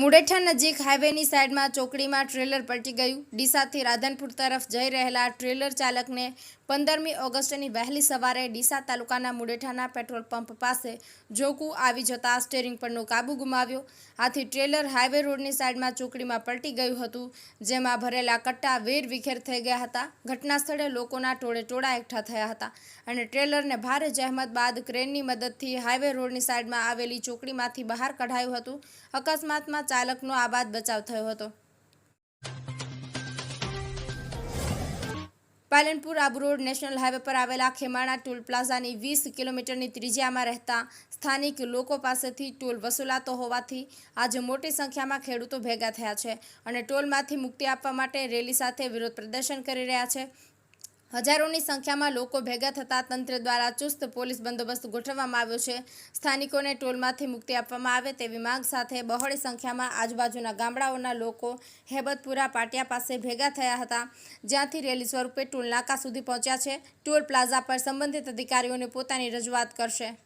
મુડેઠા નજીક હાઈવેની સાઈડમાં ચોકડીમાં ટ્રેલર પલટી ગયું. ડીસાથી રાધનપુર તરફ જઈ રહેલા ટ્રેલર ચાલકને પંદરમી ઓગસ્ટની વહેલી સવારે ડીસા તાલુકાના મુડેઠાના પેટ્રોલ પંપ પાસે જોકુ આવી જતા સ્ટેરિંગ પરનો કાબુ ગુમાવ્યો. આથી ટ્રેલર હાઈવે રોડની સાઈડમાં ચોકડીમાં પલટી ગયું હતું, જેમાં ભરેલા કટ્ટા વેર વિખેર થઈ ગયા હતા. ઘટના સ્થળે લોકોના ટોળે ટોળા એકઠા થયા હતા અને ટ્રેલરને ભારે જહેમત બાદ ક્રેનની મદદથી હાઈવે રોડની સાઈડમાં આવેલી ચોકડીમાંથી બહાર કઢાયું હતું. અકસ્માતમાં ચાલકનો આબાદ બચાવ થયો હતો. પાલનપુર આબુરોડ નેશનલ હાઈવે પર આવેલા ખેમાણા ટોલ પ્લાઝાની વીસ કિલોમીટરની ત્રિજ્યામાં રહેતા સ્થાનિક લોકો પાસેથી ટોલ વસૂલાતો હોવાથી આજે મોટી સંખ્યામાં ખેડૂતો ભેગા થયા છે અને ટોલમાંથી મુક્તિ આપવા માટે રેલી સાથે વિરોધ પ્રદર્શન કરી રહ્યા છે. હજારોની સંખ્યામાં લોકો ભેગા થતા તંત્ર દ્વારા ચુસ્ત પોલીસ બંદોબસ્ત ગોઠવવામાં આવ્યો છે. સ્થાનિકોને ટોલમાંથી મુક્તિ આપવામાં આવે તેવી માંગ સાથે બહોળી સંખ્યામાં આજુબાજુના ગામડાઓના લોકો હેબતપુરા પાટિયા પાસે ભેગા થયા હતા, જ્યાંથી રેલી સ્વરૂપે ટોલ નાકા સુધી પહોંચ્યા છે. ટોલ પ્લાઝા પર સંબંધિત અધિકારીઓને પોતાની રજૂઆત કરશે.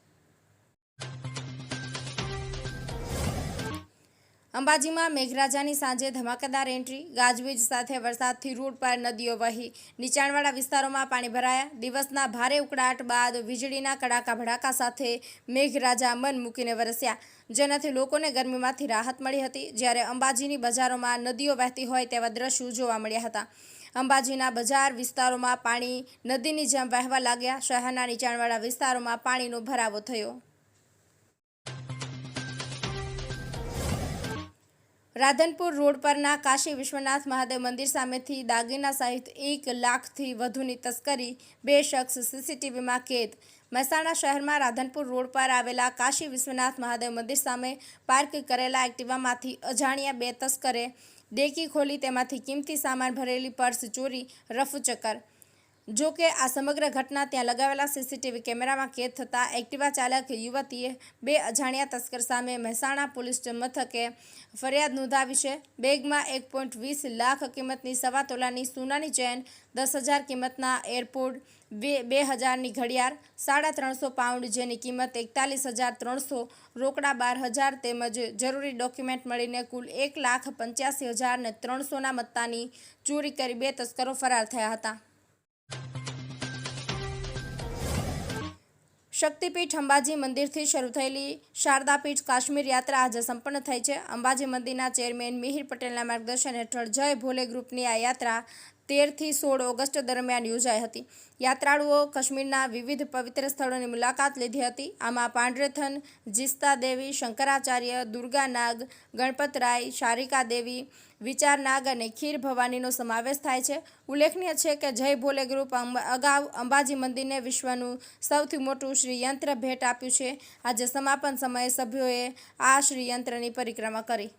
અંબાજીમાં મેઘરાજાની સાંજે ધમાકેદાર એન્ટ્રી, ગાજવીજ સાથે વરસાદથી રોડ પર નદીઓ વહી. નીચાણવાળા વિસ્તારોમાં પાણી ભરાયા. દિવસના ભારે ઉકળાટ બાદ વીજળીના કડાકા ભડાકા સાથે મેઘરાજા મન મૂકીને વરસ્યા. જેનાથી લોકોને ગરમીમાંથી રાહત મળી હતી. જ્યારે અંબાજીની બજારોમાં નદીઓ વહેતી હોય તેવા દ્રશ્યો જોવા મળ્યા હતા. અંબાજીના બજાર વિસ્તારોમાં પાણી નદીની જેમ વહેવા લાગ્યા. શહેરના નીચાણવાળા વિસ્તારોમાં પાણીનો ભરાવો થયો. રાધનપુર રોડ પરના કાશી વિશ્વનાથ મહાદેવ મંદિર સામેથી દાગીના સહિત એક લાખથી વધુની તસ્કરી બે શખ્સ સીસીટીવીમાં કેદ. મહેસાણા શહેરમાં રાધનપુર રોડ પર આવેલા કાશી વિશ્વનાથ મહાદેવ મંદિર સામે પાર્ક કરેલા એક્ટિવામાંથી અજાણ્યા બે તસ્કરે ડેકી ખોલી તેમાંથી કિંમતી સામાન ભરેલી પર્સ ચોરી, રફુચક્કર જો કે આ સમગ્ર ઘટના ત્યાં લગાવેલા સીસીટીવી કેમેરામાં કેદ થતાં એક્ટિવા ચાલક યુવતીએ બે અજાણ્યા તસ્કર સામે મહેસાણા પોલીસ મથકે ફરિયાદ નોંધાવી છે. બેગમાં એક પોઈન્ટ વીસ લાખ કિંમતની સવા તોલાની સોનાની ચેન, દસ હજાર કિંમતના એરપોર્ટ બે બે હજારની ઘડિયાળ, સાડા ત્રણસો પાઉન્ડ જેની કિંમત એકતાલીસ હજાર ત્રણસો, રોકડા બાર હજાર તેમજ જરૂરી ડોક્યુમેન્ટ મળીને કુલ એક લાખ પંચ્યાસી હજાર ને ત્રણસોના મત્તાની ચોરી કરી બે તસ્કરો ફરાર થયા હતા. શક્તિપીઠ અંબાજી મંદિરથી શરૂ થયેલી શારદાપીઠ કાશ્મીર યાત્રા આજે સંપન્ન થઈ છે. અંબાજી મંદિરના ચેરમેન મિહિર પટેલના માર્ગદર્શન હેઠળ જય ભોલે ગ્રુપની આ યાત્રા તેરથી સોળ ઓગસ્ટ દરમિયાન યોજાઈ હતી. યાત્રાળુઓ કાશ્મીરના વિવિધ પવિત્ર સ્થળોની મુલાકાત લીધી હતી. આમાં પાંડરેથન જીસ્તા દેવી, શંકરાચાર્ય દુર્ગાનાગ ગણપતરાય શારિકા દેવી વિચારનાગ અને ખીર ભવાનીનો સમાવેશ થાય છે. ઉલ્લેખનીય છે કે જય ભોલે ગ્રુપ અગાઉ અંબાજી મંદિરને વિશ્વનું સૌથી મોટું શ્રીયંત્ર ભેટ આપ્યું છે. આજે સમાપન સમયે સભ્યોએ આ શ્રીયંત્રની પરિક્રમા કરી.